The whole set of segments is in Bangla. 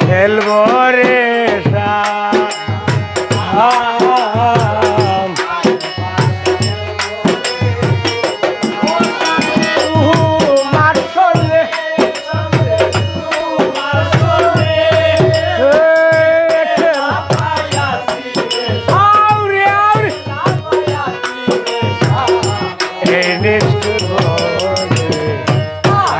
খেলব রে।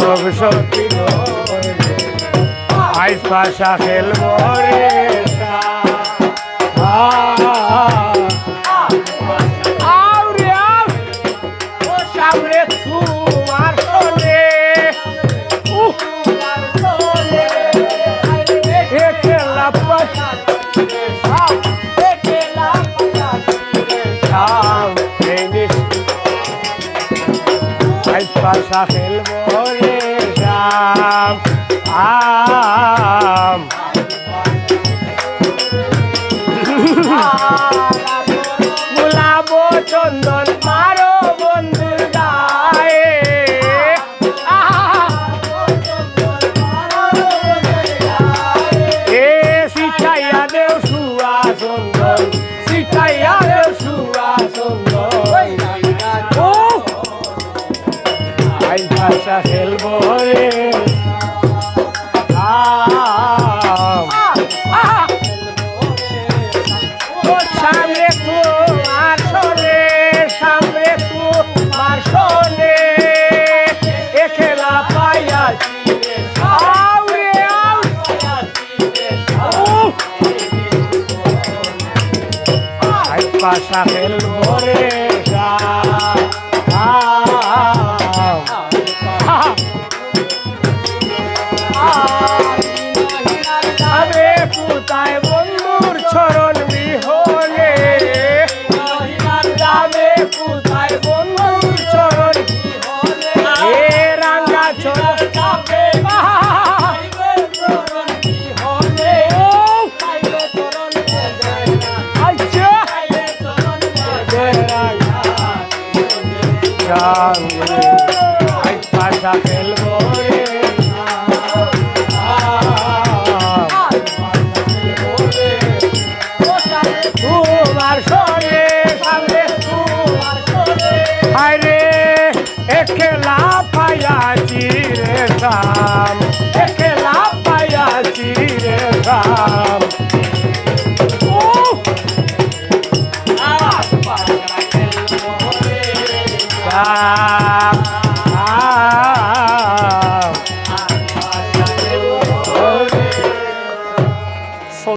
শক্তি আই পাশা খেলব রে আউরে আউ। সামনে পাশা খেলব রে। ভাষা খেলব রে। আম। ও সামনে শোনে সামনে তোমার শোনে। এ খেলা পাইয়াছি পাশা খেলব রে শাম। আবে পুতায় বন্ধুর চরণ বিহনে যাবে পুতায় বন্ধুর চরণ এ রাঙ্গা চরণ যাবে আচ্ছা। পাশা খেলব রে। তোমার সরে সামনে আরে একলা পায়াছি রে শাম একলা পায়াছি রে শাম